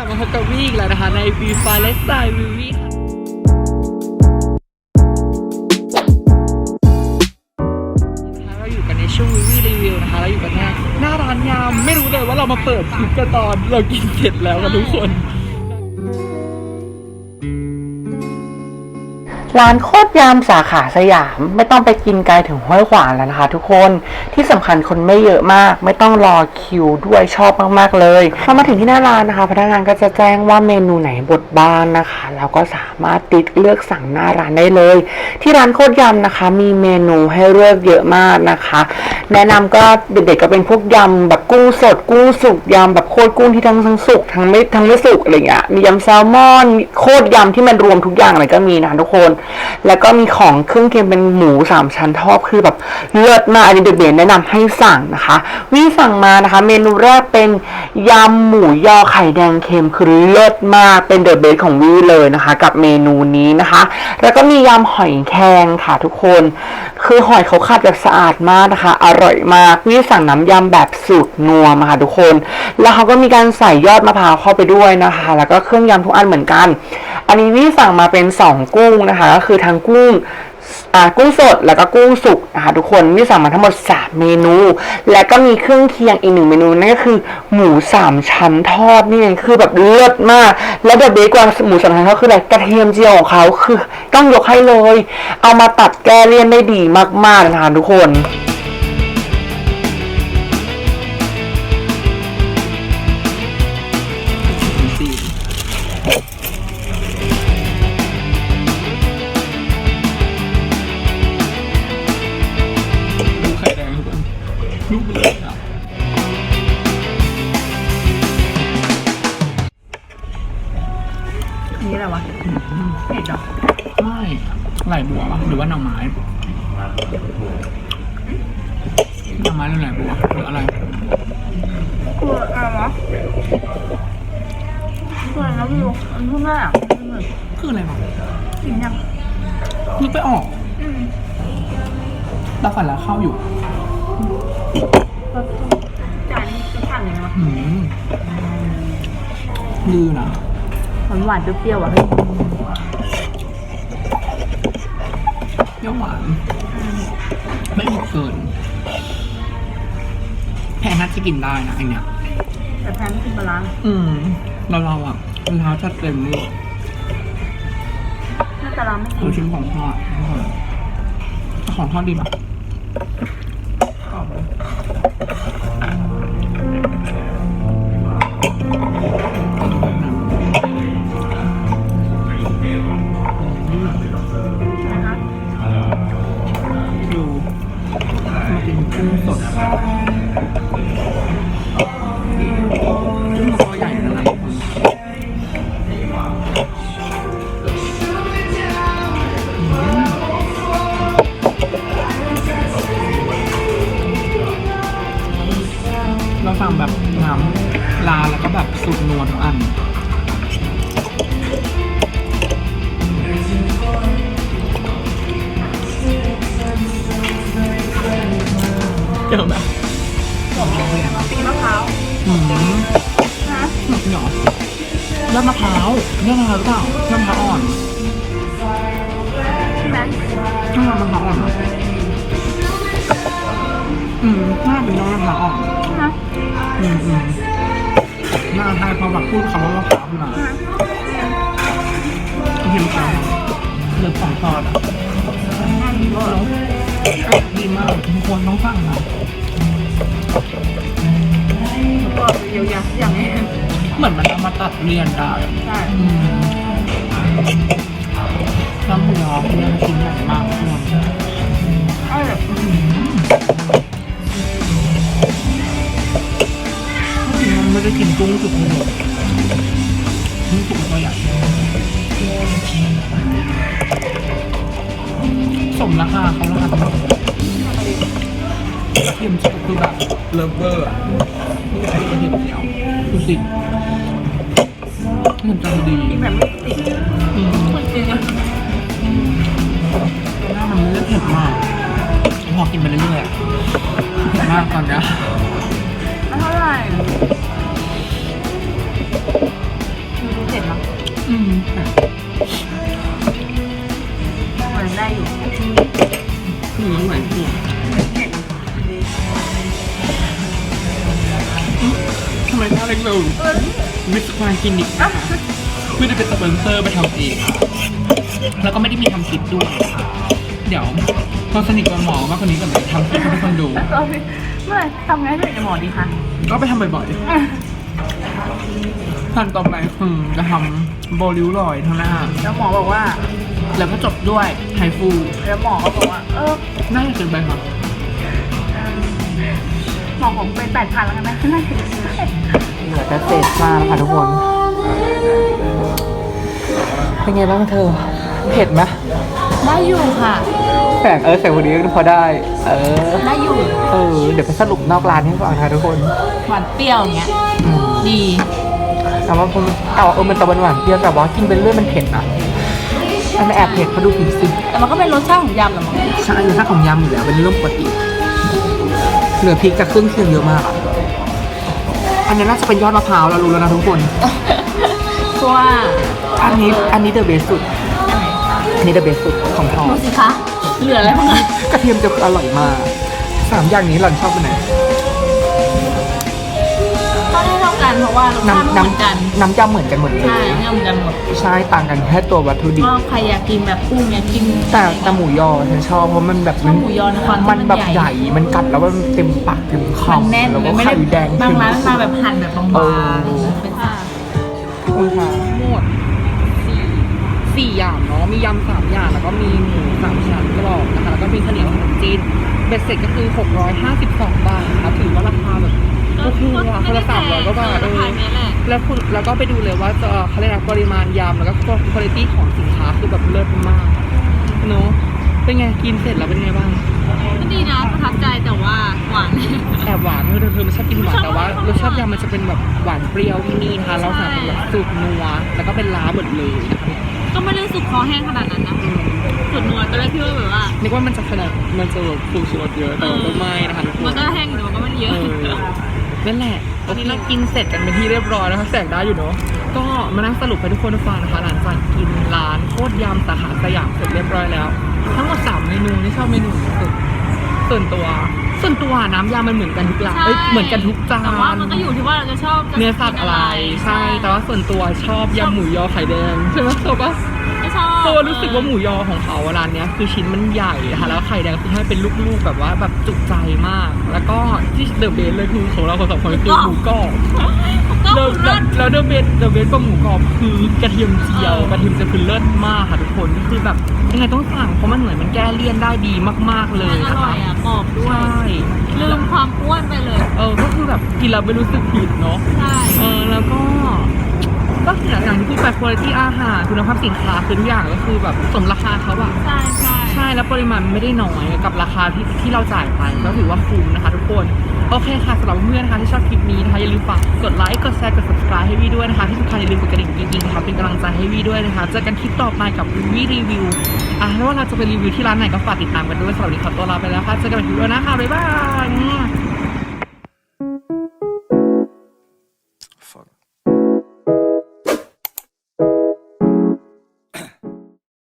กลับมาพบกับวีอีกแล้วนะคะ ในวีไฟไลฟ์สไตล์วีวีค่ะเราอยู่กันในช่วงวีวีรีวิวนะคะเราอยู่กันหน้าหน้าร้านยำไม่รู้เลยว่าเรามาเปิดคลิปกันตอนเรากินเสร็จแล้วกันทุกคน ร้านโคตรยามสาขาสยาม ไม่ต้องไปกินไกลถึงห้วยขวางแล้วนะคะ ทุกคนที่สำคัญคนไม่เยอะมาก ไม่ต้องรอคิวด้วยชอบมากๆเลยพอมาถึงที่หน้าร้านนะคะ พนักงานก็จะแจ้งว่าเมนูไหนบดบ้านนะคะ แล้วก็สามารถติดเลือกสั่งหน้าร้านได้เลย ที่ร้านโคตรยำนะคะ มีเมนูให้เลือกเยอะมากนะคะ แนะนำก็เด็กๆก็เป็นพวกยำแบบกุ้งสดกุ้งสุกยำแบบโคตรกุ้งที่ทั้งทั้งสุกทั้งไม่ทั้งไม่สุกอะไรเงี้ยมียำแซลมอนโคตรยำที่มันรวมทุกอย่างเลยก็มีนะทุกคนแล้วก็มีของเครื่องเคียงเป็นหมูสามชั้นทอดคือแบบเลิศมากอันนี้เดบเบนแนะนำให้สั่งนะคะ วิสั่งมานะคะ เมนูแรกเป็นยำหมูยอไข่แดงเค็มคือเลิศมากเป็นเดอะเบสของวิเลยนะคะ กับเมนูนี้นะคะ แล้วก็มียำหอยแครงค่ะทุกคน คือหอยเขาคัดแบบสะอาดมากนะคะ อร่อยมากวิสั่งน้ำยำแบบสูตรนัวมาค่ะทุกคน แล้วเขาก็มีการใส่ยอดมะพร้าวเข้าไปด้วยนะคะ แล้วก็เครื่องยำทุกอันเหมือนกัน อันนี้วิสั่งมาเป็นสองกุ้งนะคะ ก็คือทั้งกุ้ง กุ้งสดแล้วก็กุ้งสุกนะคะทุกคนมีสั่งมาทั้งหมด 3 เมนู และก็มีเครื่องเคียงอีกหนึ่งเมนูนั่นก็คือหมูสามชั้นทอดนี่เองคือแบบเลิศมาก แล้วแบบเบสกว่าหมูสามชั้นทอดคืออะไรกระเทียมเจียวของเขาคือต้องยกให้เลย เอามาตัดแก้เลี่ยนได้ดีมากๆนะคะทุกคน ลูกเลยอะนี่อะไรวะเผ็ดหรอไม่ไหลบัวปะหรือว่าหน่อไม้หน่อไม้หรือไหลบัวหรืออะไรคืออะไรวะคืออะไรนะวิวอันพูดง่ายอะคืออะไรวะกินยังนึกไปออกตาฝันแล้วเข้าอยู่ จานนี้จะทานยังไงวะอืมลือนะหวานหวานๆเปรี้ยวๆอะเปรี้ยวหวาน ไม่หมดเกินแพนน่าจะกินได้นะไอเนี้ย แต่แพนไม่กินปลาร้าอืม เราเราอะรองเท้าจัดเต็มเลยถ้าปลาร้าไม่กิเรานชิมของทอดของทอดดีปะ เจอแบบหอมเลยอะตีมะพร้าวอืมนะหนักเหรอเลือดมะพร้าวเลือดมะพร้าวหรือเปล่าเลือดมะพร้าวอ่อนใช่ไหมเลือดมะพร้าวอ่อนเหรออืมน่าเป็นเลือดมะพร้าวอ่อนนะอืมอืมน่าทายพอแบบพูดคำว่ามะพร้าวขึ้นมาเห็นมะพร้าวเลือดของทอดอะดีมากทุกคนต้องสั่งนะ ก็เยียวยาอย่างนี้เหมือนมันเอามาตัดเรียนได้ใช่อืมน้ำหมูยอเป็นเรื่องชิ้นใหญ่มากทุกคนใช่แบบมันไม่ได้กินกุ้งสุกเลยกุ้งสุกตัวใหญ่สมราคาเขาราคาเท่าไหร่เทียมสุกคือแบบ เลิฟเวอร์อะนี่ใส่กระเทียมเจียวดูสิมันจะดีกินแบบไม่ติดอืมคนจริงอะหน้ามันไม่ได้เผ็ดมากพอกินไปเรื่อยๆอะเผ็ดมากตอนเนี้ยแล้วเท่าไหร่ วิสควานคลินิกไม่ได้เป็นสปอนเซอร์ไปทำเองแล้วก็ไม่ได้มีทำคลิปด้วย เดี๋ยวพอสนิทกับหมอมากกว่านี้ก่อนเลยทำคลิปให้ทุกคนดู เมื่อไหร่ทำไงให้สนิทกับหมอดีคะก็ไปทำบ่อยๆขั้นต่อไปคือจะทำโบลิวรอยด์ทั้งหน้า แล้วหมอบอกว่า แล้วก็จบด้วยไฮฟูแล้วหมอก็บอกว่า เออน่าจะเกินไปครับหมอผมเป็นแปดพันแล้วกันนะน่าจะ เหลือแต่เศษมากค่ะทุกคน เป็นไงบ้างเธอ เผ็ดไหมได้อยู่ค่ะแสงเออแสงวันนี้ก็พอได้ เออ ได้อยู่ เออ เดี๋ยวไปสรุปนอกร้านให้ฟังค่ะทุกคน หวานเปรี้ยวอย่างเงี้ย อืม ดีแต่ว่าผมแต่ว่าเออมันตะวันหวานเปรี้ยวแต่ว่ากินเป็นเรื่อยมันเผ็ดอะมันไม่แอบเผ็ดเพราะดูผิวสิแต่มันก็เป็นรสชาติของยำแหละมั้งใช่รสชาติของยำอยู่แล้วเป็นเรื่องปกติ เหลือพริกกับเครื่องเคียงเยอะมากอะ อันนี้น่าจะเป็นยอดมะพร้าวเรารู้แล้วนะทุกคน เพราะว่าอันนี้อันนี้เดอะเบสสุดอันนี้เดอะเบสสุดของทองดูสิคะ เหลืออะไรบ้างอะกระเทียมจะอร่อยมากสามอย่างนี้หล่อนชอบเป็นไหน เท่ากันเพราะว่ารสชาติไม่น้ำเหมือนกันน้ำน้ำยำเหมือนกันหมดเลยใช่ไม่เหมือนกันหมดใช่ต่างกันแค่ตัววัตถุดิบก็ใครอยากกินแบบกุ้งอยากกินแต่แต่หมูยอฉันชอบเพราะมันแบบชอบหมูยอในความที่มันแบบมันใหใหญ่ญ่มันกัดแล้วมันเต็มปากเต็มมันคำแน่นแล้วก็ไม่ไข่ได้แดงบางร้านมาแบบหั่นแบบบางเออๆเป็นอ่าคุณค่ะ หมดสี่สี่อย่างเนาะมียำสามอย่างแล้วก็มีหมูสามชั้นกรอบนะคะแล้วก็มีข้าวเหนียวขนมจีนเบ็ดเสร็จก็คือ 652 บาทนะคะถือว่าราคาแบบ โอเคอะคนละสามร้อยกว่าบาทเอราคาอเนี้ยแหละแล้วคุณแล้วก็ไปดูเลยว่าจะเขาเรียกอะไรปริมาณยำแล้วก็คุณภาพของสินค้าคือแบบเลิศมากเนาะเป็นไงกินเสร็จแล้วเป็นไงบ้างก็ดีนะประทับใจแต่ว่าหวานแอบหวานเธอเธอเธอไม่ชอบกินหวานแต่ว่ารสชาติยำมันจะเป็นแบบหวานเปรี้ยวที่นี่นะคะเราสั่งเป็นแบบสูตรนัวแล้วก็เป็นล้าหมดเลยนะคะก็ไม่ได้รู้สึกคอแห้งขนาดนั้นนะอืมสุดนัวตอนแรกพี่ว่าแบบว่านึกว่ามันจะขนาดมันจะแบบฟูชูรสเยอะแต่ว่าก็ไม่นะคะทุกคมันนก็แห้งแต่มันก็ไม่ได้เยเออะอ นั่นแหละตอนนี้เรากินเสร็จกันเป็นที่เรียบร้อยแล้วค่ะแสงได้อยู่เนาะก็มานั่งสรุปให้ทุกคนได้ฟังนะคะหลังจากกินร้านโคตรยำสาขาสยามเสร็จเรียบร้อยแล้ว ทั้งหมดสามเมนูนี่ชอบเมนูไหนสุด ส่วนตัว ส่วนตัวน้ำยำมันเหมือนกันทุกร้านใช่ เอ้ยเหมือนกันทุกจานแต่ว่ามันก็อยู่ที่ว่าเราจะชอบจะเนื้อสัตว์อะไร ใช่ แต่ว่าส่วนตัวชอบยำหมูยอไข่แดงใช่ไหมชอบปะไม่ชอบเพราะว่ารู้สึกว่าหมูยอของเขาร้านเนี้ยคือชิ้นมันใหญ่นะคะแล้วไข่แดงคือให้เป็นลูกๆแบบว่าแบบจุใจมาก แล้วก็ที่เดอะเบสเลยคือของเราคนสองคนคือหมูกรอบก็แล้ว เลิศแล้วเดอะเบสเดอะเบสกับหมูกรอบคือกระเทียมเจียวเออกระเทียมเจียวคือเลิศมากค่ะทุกคนก็คือแบบยังไงต้องสั่งเพราะมันเหมือนมันแก้เลี่ยนได้ดีมาก ๆเลยมันอนะร่อคะยอะกรอบด้วใช่ยลืมความอ้วนไปเลยเออก็คือแบบกินแล้วไม่รู้สึกผิดเนาะ ใช่เออแล้วก็ก็อย่างอย่างที่พูดไปคุณภาพอาหารคุณภาพสินค้าคือทุกอย่างก็คือแบบสมราคาเขาอะใช่ใช่ใช่แล้วปริมาณมันไม่ได้น้อยกับราคาที่ที่เราจ่ายไปก็ถือว่าคุ้มนะคะ ทุกคน โอเคค่ะสำหรับเพื่อนนะคะที่ชอบคลิปนี้นะคะอย่าลืมฝากกดไลค์กดแชร์กด subscribe ให้วีด้วยนะคะที่สำคัญอย่าลืมกดกระดิ่งจริงๆนะคะเป็นกำลังใจให้วีด้วยนะคะเจอกันคลิปต่อไปกับวีรีวิวอะแล้วว่าเราจะไปรีวิวที่ร้านไหนก็ฝากติดตามกันด้วยสำหรับวันนี้ขอตัวลาไปแล้วค่ะเจอกันใหม่คลิปหน้าค่ะบ๊ายบาย